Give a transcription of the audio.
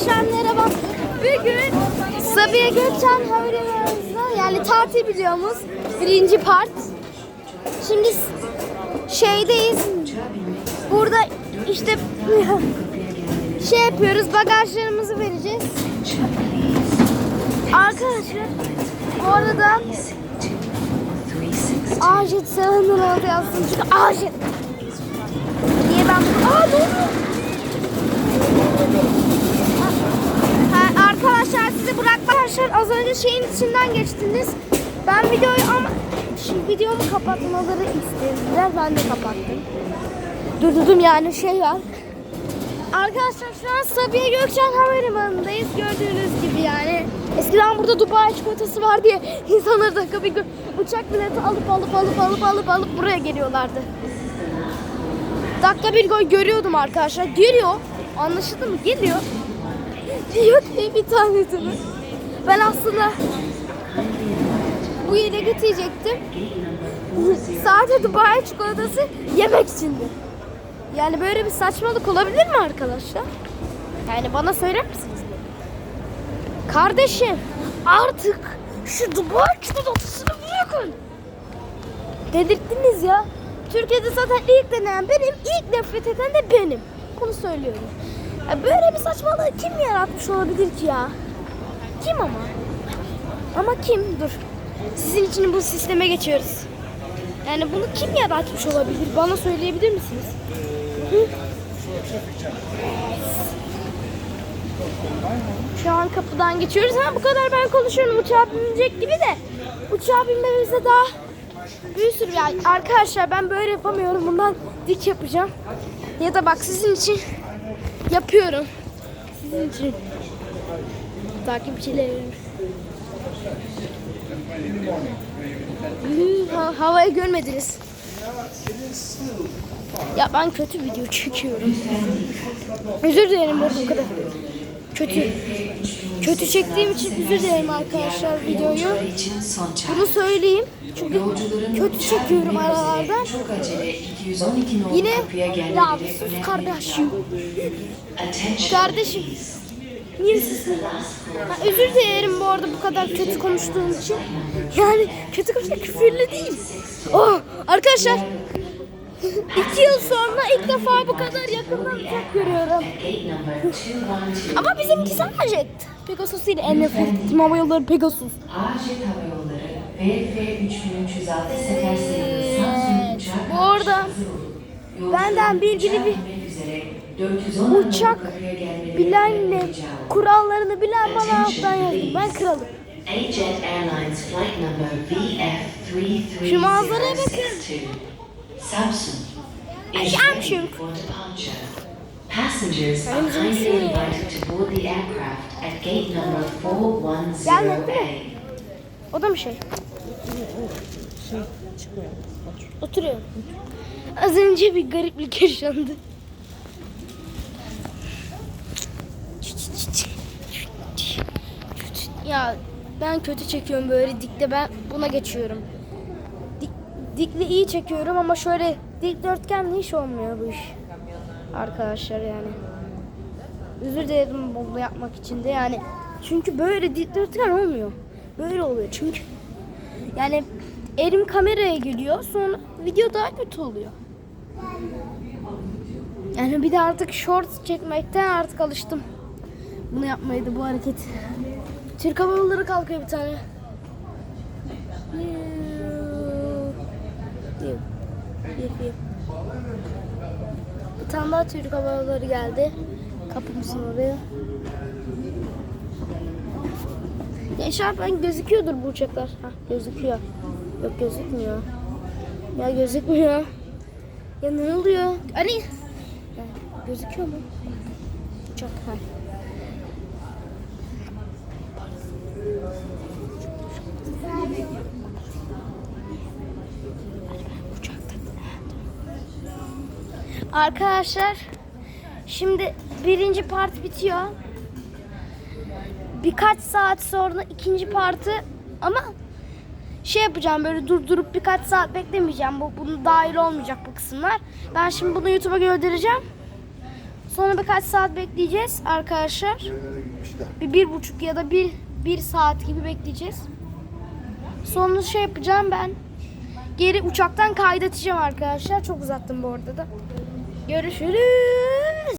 Arkadaşlar merhaba. Bugün Sabiha Gökçen Havalimanı'nda yani tatil videomuz birinci part. Şimdi şeydeyiz. Burada işte şey yapıyoruz bagajlarımızı vereceğiz. Arkadaşlar bu arada Ajet Seven'ın orada yazdım çünkü Ajet diye ben Aa ne? Ha, arkadaşlar sizi bırakma arkadaşlar az önce şeyin içinden geçtiniz. Ben videoyu ama şimdi videomu kapatmaları istediler. Ben de kapattım. Durdurdum yani şey var. Arkadaşlar şu an Sabiha Gökçen Havalimanı'ndayız. Gördüğünüz gibi yani. Eskiden burada Dubai çikolatası var diye insanlar dakika bir uçak bileti alıp alıp alıp alıp alıp alıp buraya geliyorlardı. Dakika bir gol görüyordum arkadaşlar. Geliyor. Anlaşıldı mı? Geliyor. Diyor diye bir tanesini. Ben aslında bu yere getirecektim. Sadece Dubai çikolatası yemek içindi. Yani böyle bir saçmalık olabilir mi arkadaşlar? Yani bana söyler misiniz? Kardeşim artık şu Dubai çikolatasını bırakın. Dedirttiniz ya. Türkiye'de zaten ilk deneyen benim, ilk nefret eden de benim. Bunu söylüyorum. Böyle bir saçmalığı kim yaratmış olabilir ki ya? Kim ama? Ama kim? Dur. Sizin için bu sisteme geçiyoruz. Yani bunu kim yaratmış olabilir? Bana söyleyebilir misiniz? Hı? Şu an kapıdan geçiyoruz. Ha bu kadar ben konuşuyorum. Uçağa binecek gibi de. Uçağa binmemize daha bir sürü yani arkadaşlar ben böyle yapamıyorum. Bundan dik yapacağım. Ya da bak sizin için yapıyorum. Sizin için. Takipçilerim. Ha- havayı görmediniz. Ya ben kötü video çekiyorum. Özür dilerim bu kadar. Kötü. Kötü çektiğim için özür dilerim arkadaşlar videoyu. Bunu söyleyeyim. Çünkü kötü çekiyorum aralarda. Çok acele 212 nolu Yine ya sus kardeşim. Kardeşim. Niye? Ha, özür dilerim bu arada bu kadar kötü konuştuğum için. Yani kötü konuşmak küfürlü değil. Oh, arkadaşlar. iki yıl sonra ilk defa bu kadar yakından uçak görüyorum. gate number 212. Ama bizimki sadece Pegasus değil. En nefret ettiğim hava yolları Pegasus. Acil Hava Yolları VF 3306 sefer sayılı Samsung uçağı Bu arada benden bilgili bir uçak bilenle kurallarını bilen bana alttan yazdı. Ben kralım. Şu manzaraya bakın. 33062 Samsung is Samsung. ready for departure. Passengers are kindly invited to board the aircraft at gate number Gelmedi 410A. mi? O da mı şey? Oturuyor. Az önce bir gariplik yaşandı. Ya ben kötü çekiyorum böyle dikte ben buna geçiyorum. Dik, dikli iyi çekiyorum ama şöyle dikdörtgenle hiç olmuyor bu iş. Arkadaşlar yani. Özür dilerim bunu yapmak için de yani. Çünkü böyle dikdörtgen olmuyor. Böyle oluyor çünkü. Yani elim kameraya geliyor sonra video daha kötü oluyor. Yani bir de artık short çekmekten artık alıştım. Bunu yapmaydı bu hareket. Türk Hava Yolları kalkıyor bir tane. Bir tane daha Türk Hava Yolları geldi. Kapımızın oraya. Yaşar ben gözüküyordur bu uçaklar. Ha gözüküyor. Yok gözükmüyor. Ya gözükmüyor. Ya ne oluyor? Hani Ya, gözüküyor mu? Uçak ha. Arkadaşlar şimdi birinci part bitiyor. Birkaç saat sonra ikinci partı ama şey yapacağım böyle durdurup birkaç saat beklemeyeceğim. Bu bunun dahil olmayacak bu kısımlar. Ben şimdi bunu YouTube'a göndereceğim. Sonra birkaç saat bekleyeceğiz arkadaşlar. Bir, bir buçuk ya da bir, bir saat gibi bekleyeceğiz. Sonra şey yapacağım ben. Geri uçaktan kaydedeceğim arkadaşlar. Çok uzattım bu arada da. Görüşürüz.